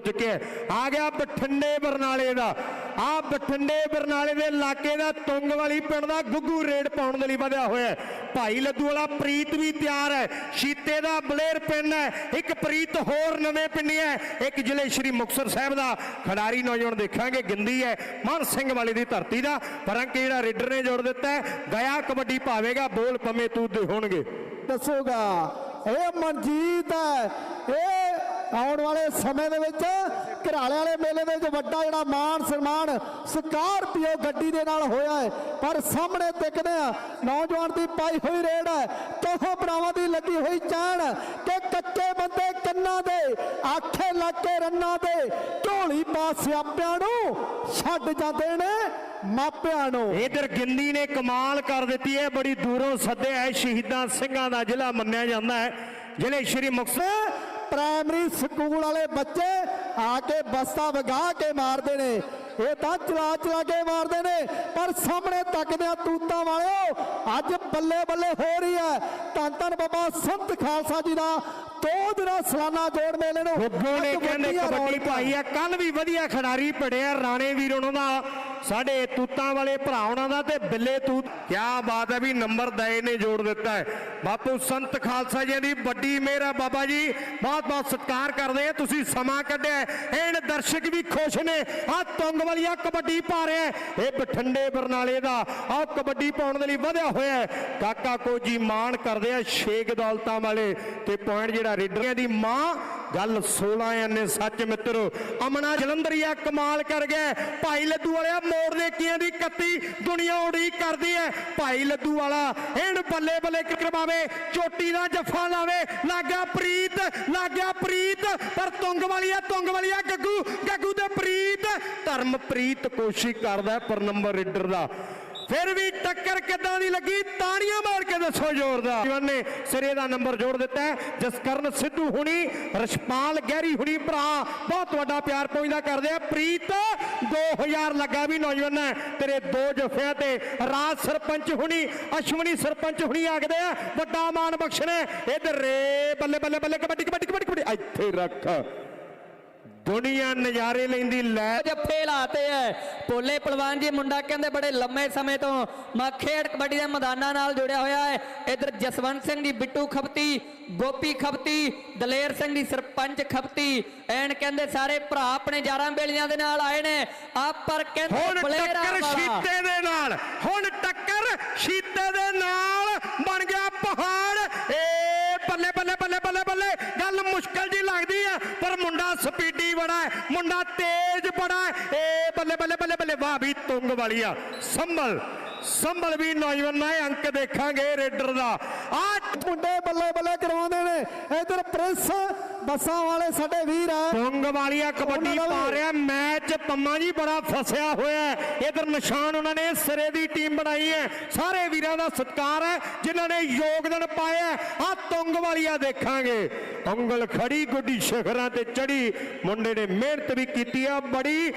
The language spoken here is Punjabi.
ਚੁੱਕਿਆ ਆ ਗਿਆ ਬਠਿੰਡੇ ਬਰਨਾਲੇ ਦਾ। ਆ ਬਠਿੰਡੇ ਬਰਨਾਲੇ ਦੇ ਇਲਾਕੇ ਦਾ ਤੁੰਗ ਵਾਲੀ ਪਿੰਡ ਦਾ ਗੁੱਗੂ ਰੇਡ ਪਾਉਣ ਦੇ ਲਈ ਵਧਿਆ ਹੋਇਆ ਭਾਈ ਲੱਦੂ ਵਾਲਾ ਪ੍ਰੀਤ ਵੀ ਤਿਆਰ ਹੈ। ਸ਼ੀਤੇ ਦਾ ਬਲੇਰ ਪਿੰਡ ਹੈ। ਇੱਕ ਪ੍ਰੀਤ ਹੋਰ ਨਵੇਂ ਪਿੰਡੀ ਹੈ ਇੱਕ ਜ਼ਿਲ੍ਹੇ ਸ਼੍ਰੀ ਮੁਕਤਸਰ ਸਾਹਿਬ ਦਾ। ਖਿਡਾਰੀ ਨੌਜਵਾਨ ਦੇਖਾਂਗੇ, ਗਿੰਦੀ ਹੈ। ਮਾਨ ਸਿੰਘ ਵਾਲੇ ਦੀ ਧਰਤੀ ਦਾ। ਪਰ ਜਿਹੜਾ ਰੇਡਰ ਨੇ ਜੋੜ ਦਿੱਤਾ ਹੈ, ਗਿਆ ਕਬੱਡੀ ਪਾਵੇਗਾ ਬੋਲ ਪੰਮੇ ਤੂੰ ਦੇ ਹੋਣਗੇ। ਦੱਸੋਗਾ, ਇਹ ਮਨਜੀਤ ਹੈ। ਇਹ ਆਉਣ ਵਾਲੇ ਸਮੇਂ ਦੇ ਵਿੱਚ ਘਰਾਲੇ ਵਾਲੇ ਮੇਲੇ ਦੇ ਵਿੱਚ ਵੱਡਾ ਜਿਹੜਾ ਮਾਣ ਸਨਮਾਨ ਸਕਾਰਪੀਓ ਗੱਡੀ ਦੇ ਨਾਲ ਹੋਇਆ ਹੈ। ਪਰ ਸਾਹਮਣੇ ਦਿਖਦੇ ਆ ਨੌਜਵਾਨ ਦੀ ਪਾਈ ਹੋਈ ਰੇਡ ਹੈ। ਤੋਹ ਭਰਾਵਾਂ ਦੀ ਲੱਗੀ ਹੋਈ ਚਾਣ ਕਿ ਕੱਚੇ ਬੰਦੇ ਕੰਨਾਂ ਦੇ, ਆਖੇ ਲੱਗ ਰੰਨਾਂ ਦੇ ਢੋਲੀ ਪਾ ਸਿਆਪਿਆਂ ਨੂੰ ਛੱਡ ਜਾਂਦੇ ਨੇ ਮਾਪਿਆਂ ਨੂੰ। ਇਧਰ ਗਿੰਦੀ ਨੇ ਕਮਾਲ ਕਰ ਦਿੱਤੀ ਹੈ, ਬੜੀ ਦੂਰੋਂ ਸੱਦਿਆ ਹੈ ਸ਼ਹੀਦਾਂ ਸਿੰਘਾਂ ਦਾ ਜ਼ਿਲ੍ਹਾ ਮੰਨਿਆ ਜਾਂਦਾ ਹੈ। ਜ਼ਿਲ੍ਹੇ ਸ਼੍ਰੀ ਮੁਕਤਸਰ ਪ੍ਰਾਇਮਰੀ ਸਕੂਲ ਵਾਲੇ ਬੱਚੇ ਆ ਕੇ ਬਸਤਾ ਵਗਾ ਕੇ ਮਾਰਦੇ ਨੇ। ਇਹ ਤਾਂ ਚਲਾ ਚਲਾ ਕੇ ਮਾਰਦੇ ਨੇ ਪਰ ਸਾਹਮਣੇ ਤੱਕਦੇ ਆ ਤੂਤਾਂ ਵਾਲਿਓ ਅੱਜ ਬੱਲੇ ਬੱਲੇ ਹੋ ਰਹੀ ਹੈ। ਧੰਨ ਧੰਨ ਬਾਬਾ ਸੰਤ ਖਾਲਸਾ ਜੀ ਦਾ ਦੋ ਦਿਨਾਂ ਸਾਲਾਨਾ ਜੋੜ ਮੇਲੇ ਨੂੰ ਅੱਜ ਕਹਿੰਦੇ ਕਬੱਡੀ। ਪਾਈ ਆ ਕੱਲ ਵੀ ਵਧੀਆ ਖਿਡਾਰੀ ਪੜਿਆ ਰਾਣੇ ਵੀਰ ਉਹਨਾਂ ਦਾ। ਸਾਡੇ ਤੂਤਾਂ ਵਾਲੇ ਭਰਾ ਉਹਨਾਂ ਦਾ ਤੇ ਬਿੱਲੇ ਤੂਤ। ਕੀ ਬਾਤ ਹੈ ਵੀ ਨੰਬਰ ਦਏ ਨੇ, ਜੋੜ ਦਿੱਤਾ ਹੈ। ਬਾਪੂ, ਸੰਤ ਖਾਲਸਾ ਜੀ ਦੀ ਵੱਡੀ ਮਿਹਰ ਹੈ ਬਾਬਾ ਜੀ। ਬਹੁਤ ਬਹੁਤ ਸਤਿਕਾਰ ਕਰਦੇ ਆ, ਤੁਸੀਂ ਸਮਾਂ ਕੱਢਿਆ ਹੈ। ਦਰਸ਼ਕ ਵੀ ਖੁਸ਼ ਨੇ। ਆ ਤੁੰਗ ਵਾਲੀਆ ਕਬੱਡੀ ਪਾ ਰਿਹਾ ਇਹ ਬਠਿੰਡੇ, ਬਰਨਾਲੇ ਦਾ ਆ ਕਬੱਡੀ ਪਾਉਣ ਦੇ ਲਈ ਵਧਿਆ ਹੋਇਆ ਹੈ। ਕਾਕਾ ਕੋਜੀ ਮਾਣ ਕਰਦੇ ਆ ਛੇਕ ਦੌਲਤਾਂ ਵਾਲੇ ਤੇ ਪੁਆਇੰਟ ਜਿਹੜਾ ਰੇਡਰਾਂ ਦੀ ਮਾਂ ਗੱਲ 16 ਐਨੇ ਸੱਚ ਮਿੱਤਰੋ। ਅਮਨਾ ਜਲੰਧਰੀਆ ਕਮਾਲ ਕਰ ਗਿਆ ਭਾਈ ਲੱਦੂ ਵਾਲਿਆ ਮੋੜ ਦੇ ਕੀਆਂ ਦੀ 31 ਦੁਨੀਆ ਉਡੀਕ ਕਰਦੀ ਹੈ ਭਾਈ ਲੱਦੂ ਵਾਲਾ, ਇਹਨ ਬੱਲੇ ਬੱਲੇ ਕਰਵਾਵੇ, ਚੋਟੀ ਦਾ ਜੱਫਾ ਲਾਵੇ। ਲੱਗਿਆ ਪ੍ਰੀਤ ਲੱਗਿਆ ਪ੍ਰੀਤ, ਪਰ ਤੁੰਗ ਵਾਲੀਆ ਤੁੰਗ ਵਾਲੀਆ ਗੱਗੂ ਗੱਗੂ ਤੇ ਪ੍ਰੀਤ। ਧਰਮ ਪ੍ਰੀਤ ਕੋਸ਼ਿਸ਼ ਕਰਦਾ ਪਰ ਨੰਬਰ ਰੇਡਰ ਦਾ। ਫਿਰ ਵੀ ਟੱਕਰ ਕਿੱਦਾਂ ਦੀ ਲੱਗੀ? ਤਾੜੀਆਂ ਮਾਰ ਕੇ ਦੱਸੋ ਜ਼ੋਰਦਾਰ। ਜੀਵਨ ਨੇ ਸਿਰੇ ਦਾ ਨੰਬਰ ਜੋੜ ਦਿੱਤਾ ਜਸਕਰਨ ਸਿੱਧੂ ਹੁਣੀ ਰਸ਼ਪਾਲ ਗਹਿਰੀ ਹੁਣੀ ਭਰਾ। ਬਹੁਤ ਵੱਡਾ ਪਿਆਰ ਪਹੁੰਚਦਾ ਕਰਦੇ ਆ। ਪ੍ਰੀਤ 2000 ਲੱਗਾ ਵੀ ਨੌਜਵਾਨ ਤੇਰੇ ਦੋ ਜਫਿਆਂ ਤੇ ਰਾਜ ਸਰਪੰਚ ਹੁਣੀ, ਅਸ਼ਵਨੀ ਸਰਪੰਚ ਹੁਣੀ ਆਖਦੇ ਆ। ਵੱਡਾ ਮਾਣ ਬਖਸ਼ਣਾ ਇਧਰ ਰੇ, ਬੱਲੇ ਬੱਲੇ ਬੱਲੇ, ਕਬੱਡੀ ਕਬੱਡੀ ਕਬੱਡੀ ਕਬੱਡੀ। ਇੱਥੇ ਰੱਖ। ਦੁਨੀਆ ਨਜ਼ਾਰੇ ਲੈਂਦੀ ਲੈ। ਜੱਫੇ ਲਾਤੇ ਐ। ਭੋਲੇ ਪਹਿਲਵਾਨ ਜੀ ਮੁੰਡਾ ਕਹਿੰਦੇ ਬੜੇ ਲੰਮੇ ਸਮੇਂ ਤੋਂ ਮੈਂ ਖੇਡ ਕਬੱਡੀ ਦੇ ਮੈਦਾਨਾਂ ਨਾਲ ਜੁੜਿਆ ਹੋਇਆ ਹੈ ਇਧਰ ਜਸਵੰਤ ਸਿੰਘ ਦੀ ਬਿੱਟੂ ਖਪਤੀ ਗੋਪੀ ਖਪਤੀ ਦਲੇਰ ਸਿੰਘ ਦੀ ਸਰਪੰਚ ਖਪਤੀ। ਐਨ ਕਹਿੰਦੇ ਸਾਰੇ ਭਰਾ ਆਪਣੇ ਯਾਰਾਂ ਬੇਲੀਆਂ ਦੇ ਨਾਲ ਆਏ ਨੇ। ਆ ਪਰ ਕਹਿੰਦੇ ਹੁਣ ਬਲੇਰਾਂ ਟੱਕਰ ਵਾਲਾ। ਸ਼ੀਤੇ ਦੇ ਨਾਲ। ਹੁਣ ਟੱਕਰ ਸ਼ੀਤੇ ਦੇ ਨਾਲ ਬਣ ਗਿਆ ਪਹਾੜ। ਏ ਬੱਲੇ ਬੱਲੇ ਬੱਲੇ ਬੱਲੇ ਬੱਲੇ ਗੱਲ ਮੁਸ਼ਕਲ ਜੀ ਲੱਗਦੀ ਹੈ ਪਰ ਮੁੰਡਾ ਸਪੀਡੀ ਬੜਾ ਹੈ ਮੁੰਡਾ ਤੇਜ਼ ਬੜਾ ਹੈ। ਏ ਬੱਲੇ ਬੱਲੇ ਬੱਲੇ ਬੱਲੇ ਵਾਹ ਵੀ ਤੁੰਗ ਵਾਲੀਆ ਸੰਭਲ ਸੰਭਲ ਵੀ ਨੌਜਵਾਨ ਨਾ ਅੰਕ ਦੇਖਾਂਗੇ ਰੇਡਰ ਦਾ। ਆ ਮੁੰਡੇ ਬੱਲੇ ਬੱਲੇ ਕਰਵਾਉਂਦੇ ਨੇ। ਇਧਰ ਪ੍ਰਿੰਸ ਬੱਸਾਂ ਵਾਲੇ ਸਾਡੇ ਵੀਰ ਆ। ਤੁੰਗ ਵਾਲੀਆ ਕਬੱਡੀ ਪਾ ਰਿਹਾ ਮੈਚ ਪੰਮਾ ਜੀ ਬੜਾ ਫਸਿਆ ਹੋਇਆ ਹੈ। ਇਧਰ ਨਿਸ਼ਾਨ ਉਹਨਾਂ ਨੇ ਸਿਰੇ ਦੀ ਟੀਮ ਬਣਾਈ ਹੈ। ਸਾਰੇ ਵੀਰਾਂ ਦਾ ਸਤਿਕਾਰ ਹੈ ਜਿਨ੍ਹਾਂ ਨੇ ਯੋਗਦਾਨ ਪਾਇਆ ਆ ਤੁੰਗ ਵਾਲੀਆ ਦੇਖਾਂਗੇ। ਉਂਗਲ ਖੜੀ ਗੁੱਡੀ ਸ਼ਿਖਰਾਂ ਤੇ ਚੜੀ। ਮੁੰਡੇ ਨੇ ਮਿਹਨਤ ਵੀ ਕੀਤੀ ਆ ਬੜੀ